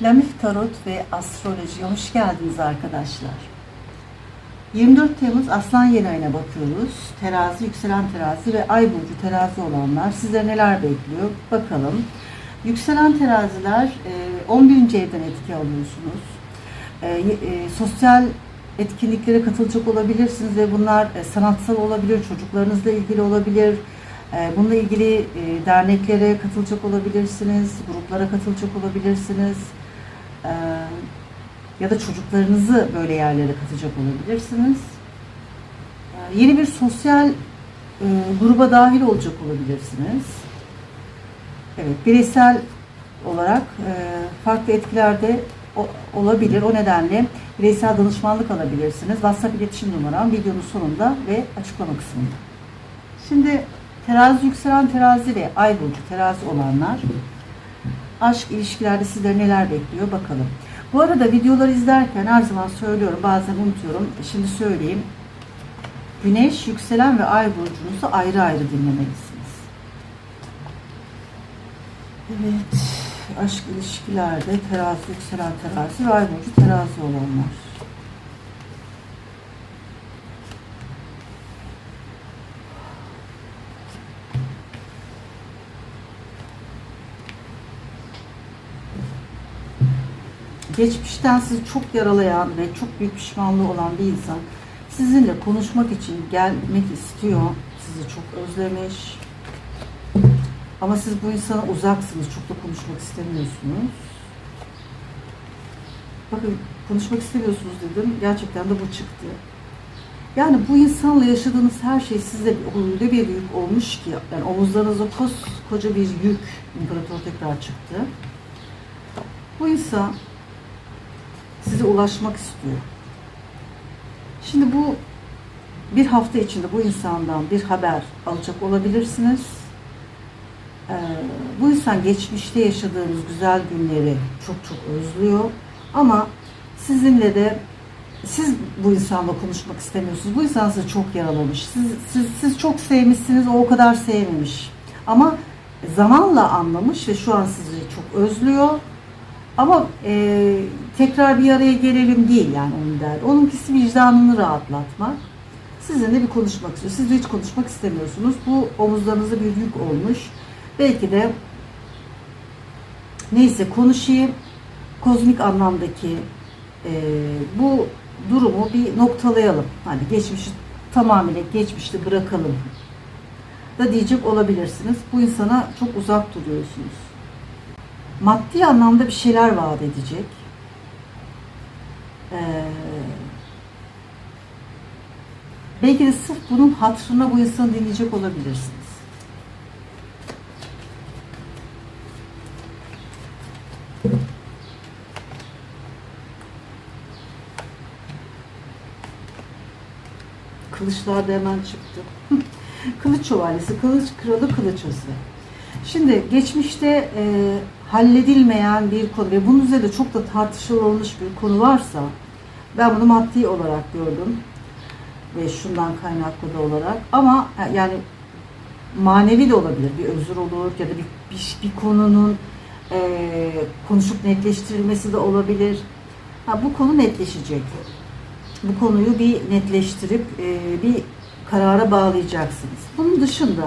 Lamif Tarot ve Astroloji'ye hoş geldiniz arkadaşlar. 24 Temmuz Aslan yeni ayına bakıyoruz. Terazi, yükselen terazi ve ay burcu terazi olanlar sizlere neler bekliyor bakalım. Yükselen teraziler e, 11. evden etki alıyorsunuz. E, e, sosyal etkinliklere katılacak olabilirsiniz ve bunlar e, sanatsal olabilir, çocuklarınızla ilgili olabilir. E, bununla ilgili e, derneklere katılacak olabilirsiniz, gruplara katılacak olabilirsiniz. Ya da çocuklarınızı böyle yerlere katacak olabilirsiniz. E, yeni bir sosyal e, gruba dahil olacak olabilirsiniz. Evet, bireysel olarak e, farklı etkilerde olabilir. O nedenle bireysel danışmanlık alabilirsiniz. WhatsApp iletişim numaram videonun sonunda ve açıklama kısmında. Şimdi terazi yükselen terazi ve ay burcu terazi olanlar aşk ilişkilerde sizleri neler bekliyor bakalım. Bu arada videoları izlerken her zaman söylüyorum bazen unutuyorum. Şimdi söyleyeyim. Güneş, yükselen ve ay burcunuzu ayrı ayrı dinlemelisiniz. Evet. Aşk ilişkilerde terazi, yükselen terazi ve ay burcu terazi olanlar. Geçmişten sizi çok yaralayan ve çok büyük pişmanlığı olan bir insan sizinle konuşmak için gelmek istiyor. Sizi çok özlemiş. Ama siz bu insana uzaksınız. Çok da konuşmak istemiyorsunuz. Bakın konuşmak istemiyorsunuz dedim. Gerçekten de bu çıktı. Yani bu insanla yaşadığınız her şey sizde öyle bir yük olmuş ki yani omuzlarınıza koskoca bir yük imparator tekrar çıktı. Bu insan size ulaşmak istiyor. Şimdi bu bir hafta içinde bu insandan bir haber alacak olabilirsiniz. Ee, bu insan geçmişte yaşadığınız güzel günleri çok çok özlüyor. Ama sizinle de siz bu insanla konuşmak istemiyorsunuz. Bu insan sizi çok yaralamış. Siz, siz, siz çok sevmişsiniz, o o kadar sevmemiş. Ama zamanla anlamış ve şu an sizi çok özlüyor. Ama e, tekrar bir araya gelelim değil yani onun derdi. Onunkisi vicdanını rahatlatmak. Sizinle bir konuşmak istiyor. Siz hiç konuşmak istemiyorsunuz. Bu omuzlarınıza bir yük olmuş. Belki de neyse konuşayım. Kozmik anlamdaki e, bu durumu bir noktalayalım. Hani geçmişi tamamıyla geçmişte bırakalım da diyecek olabilirsiniz. Bu insana çok uzak duruyorsunuz maddi anlamda bir şeyler vaat edecek. Ee, belki de sırf bunun hatırına bu insanı dinleyecek olabilirsiniz. Kılıçlar da hemen çıktı. Kılıç şövalyesi, kılıç kralı, kılıç hızı. Şimdi geçmişte e, halledilmeyen bir konu ve bunun üzerinde çok da tartışılmış bir konu varsa ben bunu maddi olarak gördüm ve şundan kaynaklı da olarak ama e, yani manevi de olabilir bir özür olur ya da bir, bir, bir konunun e, konuşup netleştirilmesi de olabilir. Ha, bu konu netleşecek. Bu konuyu bir netleştirip e, bir karara bağlayacaksınız. Bunun dışında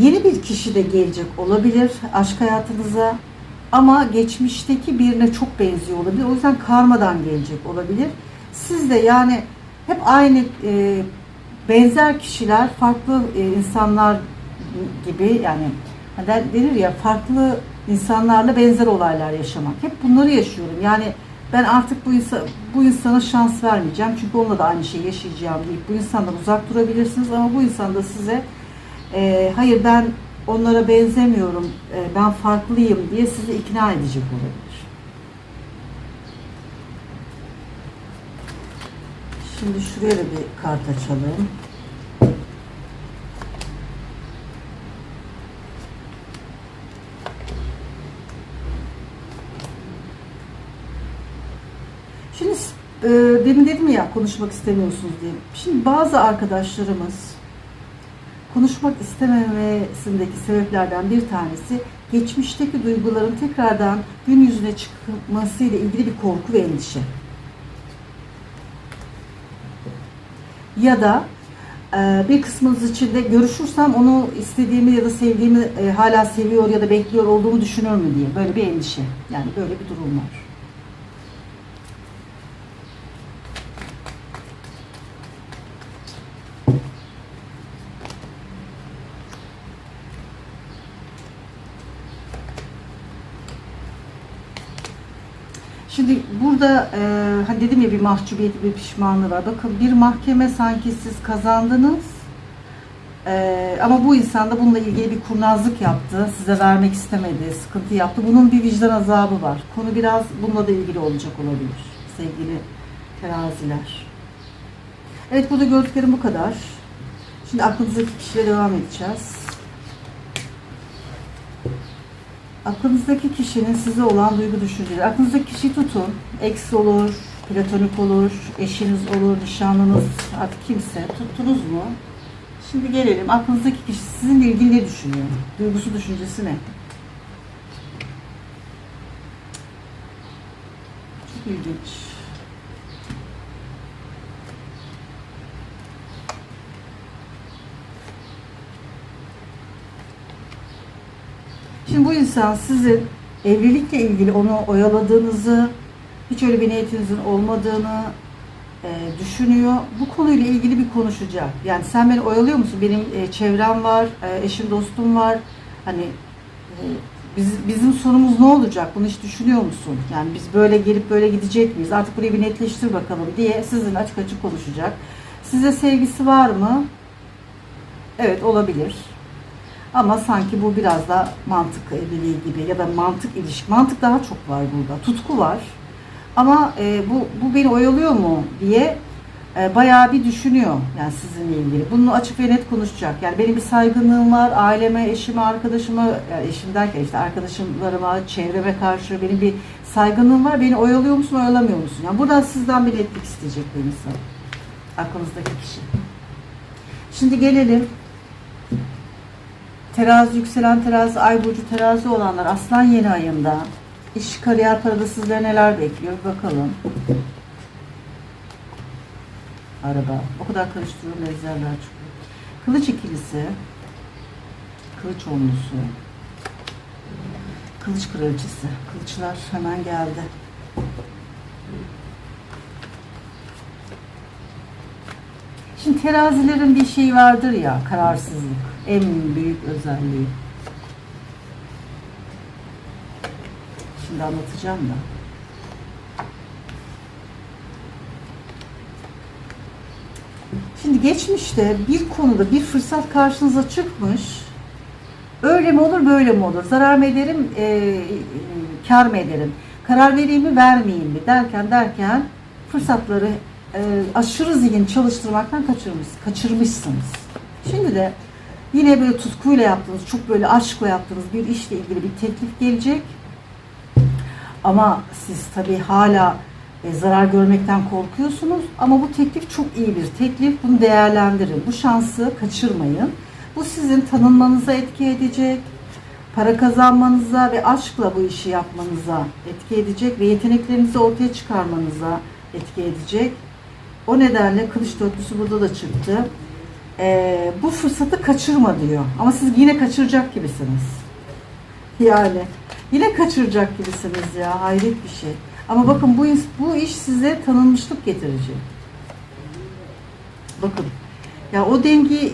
yeni bir kişi de gelecek olabilir aşk hayatınıza ama geçmişteki birine çok benziyor olabilir. O yüzden karmadan gelecek olabilir. Siz de yani hep aynı e, benzer kişiler farklı e, insanlar gibi yani denir ya farklı insanlarla benzer olaylar yaşamak. Hep bunları yaşıyorum. Yani ben artık bu insan bu insana şans vermeyeceğim. Çünkü onunla da aynı şeyi yaşayacağım deyip bu insandan uzak durabilirsiniz ama bu insan da size e, hayır ben onlara benzemiyorum, e, ben farklıyım diye sizi ikna edecek olabilir. Şimdi şuraya da bir kart açalım. Şimdi e, demin dedim ya konuşmak istemiyorsunuz diye. Şimdi bazı arkadaşlarımız konuşmak istememesindeki sebeplerden bir tanesi geçmişteki duyguların tekrardan gün yüzüne çıkmasıyla ilgili bir korku ve endişe. Ya da e, bir kısmınız içinde görüşürsem onu istediğimi ya da sevdiğimi e, hala seviyor ya da bekliyor olduğumu düşünür mü diye böyle bir endişe. Yani böyle bir durum var. Şimdi burada e, hani dedim ya bir mahcubiyeti bir pişmanlığı var. Bakın bir mahkeme sanki siz kazandınız. E, ama bu insan da bununla ilgili bir kurnazlık yaptı. Size vermek istemedi, sıkıntı yaptı. Bunun bir vicdan azabı var. Konu biraz bununla da ilgili olacak olabilir sevgili teraziler. Evet burada gördüklerim bu kadar. Şimdi aklınızdaki kişiyle devam edeceğiz. Aklınızdaki kişinin size olan duygu düşünceleri. Aklınızdaki kişiyi tutun. Ex olur, platonik olur, eşiniz olur, nişanlınız, artık kimse. Tuttunuz mu? Şimdi gelelim. Aklınızdaki kişi sizinle ilgili ne düşünüyor? Duygusu, düşüncesi ne? Çok ilginç. Şimdi bu insan sizin evlilikle ilgili onu oyaladığınızı, hiç öyle bir niyetinizin olmadığını e, düşünüyor. Bu konuyla ilgili bir konuşacak. Yani sen beni oyalıyor musun? Benim e, çevrem var, e, eşim dostum var. Hani e, biz, bizim sonumuz ne olacak? Bunu hiç düşünüyor musun? Yani biz böyle gelip böyle gidecek miyiz? Artık burayı bir netleştir bakalım diye sizinle açık açık konuşacak. Size sevgisi var mı? Evet olabilir. Ama sanki bu biraz da mantık evliliği gibi ya da mantık ilişki. Mantık daha çok var burada. Tutku var. Ama e, bu, bu beni oyalıyor mu diye e, bayağı bir düşünüyor yani sizinle ilgili. Bunu açık ve net konuşacak. Yani benim bir saygınlığım var. Aileme, eşime, arkadaşıma, yani eşim derken işte arkadaşlarıma, çevreme karşı benim bir saygınlığım var. Beni oyalıyor musun, oyalamıyor musun? Yani buradan sizden bir netlik isteyecek bu insan. Aklınızdaki kişi. Şimdi gelelim Terazi, yükselen terazi, ay burcu terazi olanlar aslan yeni ayında. İş, kariyer, parada sizlere neler bekliyor bakalım. Araba. O kadar karıştırıyorum ezberler çıkıyor. Kılıç ikilisi. Kılıç onlusu. Kılıç kraliçesi. Kılıçlar hemen geldi. Şimdi terazilerin bir şeyi vardır ya, kararsızlık. En büyük özelliği. Şimdi anlatacağım da. Şimdi geçmişte bir konuda bir fırsat karşınıza çıkmış. Öyle mi olur, böyle mi olur? Zarar mı ederim, e, e, kar mı ederim? Karar vereyim mi, vermeyeyim mi? Derken derken fırsatları e, aşırı zihin çalıştırmaktan kaçırmış, kaçırmışsınız. Şimdi de yine böyle tutkuyla yaptığınız, çok böyle aşkla yaptığınız bir işle ilgili bir teklif gelecek. Ama siz tabii hala e, zarar görmekten korkuyorsunuz. Ama bu teklif çok iyi bir teklif. Bunu değerlendirin. Bu şansı kaçırmayın. Bu sizin tanınmanıza etki edecek. Para kazanmanıza ve aşkla bu işi yapmanıza etki edecek ve yeteneklerinizi ortaya çıkarmanıza etki edecek. O nedenle kılıç dörtlüsü burada da çıktı. Ee, bu fırsatı kaçırma diyor. Ama siz yine kaçıracak gibisiniz. Yani yine kaçıracak gibisiniz ya. Hayret bir şey. Ama bakın bu, bu iş size tanınmışlık getirecek. Bakın. Ya o dengi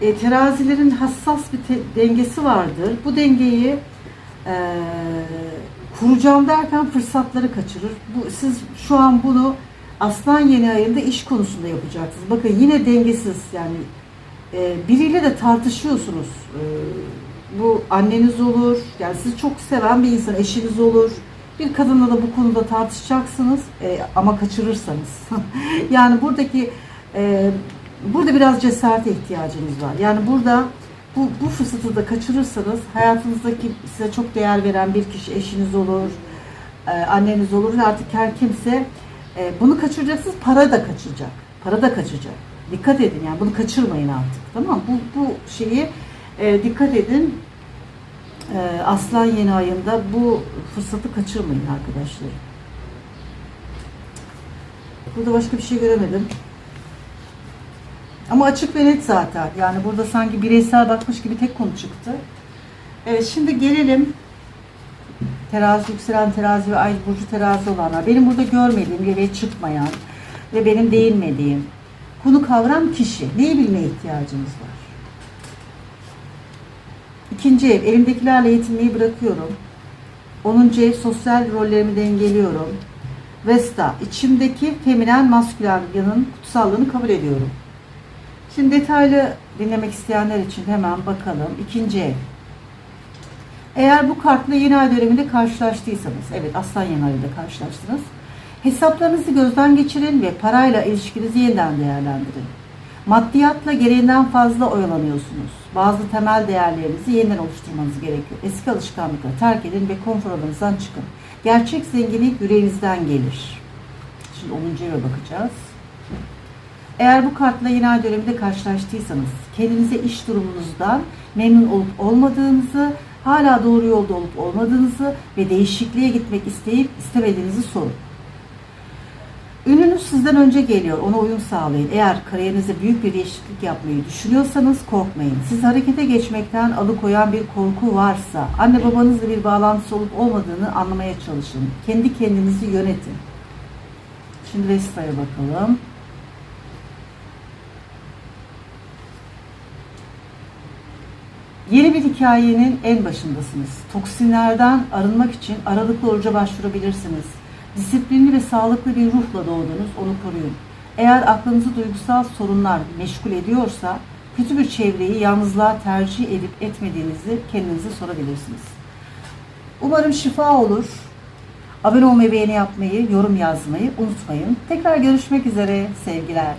e, terazilerin hassas bir te- dengesi vardır. Bu dengeyi e, kuracağım derken fırsatları kaçırır. Bu, siz şu an bunu Aslan yeni ayında iş konusunda yapacaksınız. Bakın yine dengesiz yani e, biriyle de tartışıyorsunuz. E, bu anneniz olur, yani sizi çok seven bir insan, eşiniz olur. Bir kadınla da bu konuda tartışacaksınız e, ama kaçırırsanız. yani buradaki e, burada biraz cesarete ihtiyacınız var. Yani burada bu, bu fırsatı da kaçırırsanız hayatınızdaki size çok değer veren bir kişi eşiniz olur, e, anneniz olur artık her kimse e, bunu kaçıracaksınız para da kaçacak. Para da kaçacak. Dikkat edin yani bunu kaçırmayın artık. Tamam? Bu, bu şeyi e, dikkat edin. E, Aslan yeni ayında bu fırsatı kaçırmayın arkadaşlar. Burada başka bir şey göremedim. Ama açık ve net zaten. Yani burada sanki bireysel bakmış gibi tek konu çıktı. Evet şimdi gelelim terazi yükselen terazi ve ay burcu terazi olanlar. Benim burada görmediğim ve çıkmayan ve benim değinmediğim konu kavram kişi. Neyi bilmeye ihtiyacınız var? İkinci ev, elimdekilerle yetinmeyi bırakıyorum. 10. ev, sosyal rollerimi dengeliyorum. Vesta, içimdeki feminen maskülen yanın kutsallığını kabul ediyorum. Şimdi detaylı dinlemek isteyenler için hemen bakalım. İkinci ev. Eğer bu kartla yeni ay döneminde karşılaştıysanız, evet aslan yeni ayında karşılaştınız. Hesaplarınızı gözden geçirin ve parayla ilişkinizi yeniden değerlendirin. Maddiyatla gereğinden fazla oyalanıyorsunuz. Bazı temel değerlerinizi yeniden oluşturmanız gerekiyor. Eski alışkanlıkları terk edin ve konfor alanınızdan çıkın. Gerçek zenginlik yüreğinizden gelir. Şimdi 10. eve bakacağız. Eğer bu kartla yeni ay döneminde karşılaştıysanız, kendinize iş durumunuzdan memnun olup olmadığınızı, hala doğru yolda olup olmadığınızı ve değişikliğe gitmek isteyip istemediğinizi sorun. Ününüz sizden önce geliyor, ona uyum sağlayın. Eğer kariyerinizde büyük bir değişiklik yapmayı düşünüyorsanız korkmayın. Sizi harekete geçmekten alıkoyan bir korku varsa, anne babanızla bir bağlantısı olup olmadığını anlamaya çalışın. Kendi kendinizi yönetin. Şimdi Vesta'ya bakalım. Yeni bir hikayenin en başındasınız. Toksinlerden arınmak için aralıklı oruca başvurabilirsiniz. Disiplinli ve sağlıklı bir ruhla doğdunuz, onu koruyun. Eğer aklınızı duygusal sorunlar meşgul ediyorsa, kötü bir çevreyi yalnızlığa tercih edip etmediğinizi kendinize sorabilirsiniz. Umarım şifa olur. Abone olmayı, beğeni yapmayı, yorum yazmayı unutmayın. Tekrar görüşmek üzere. Sevgiler.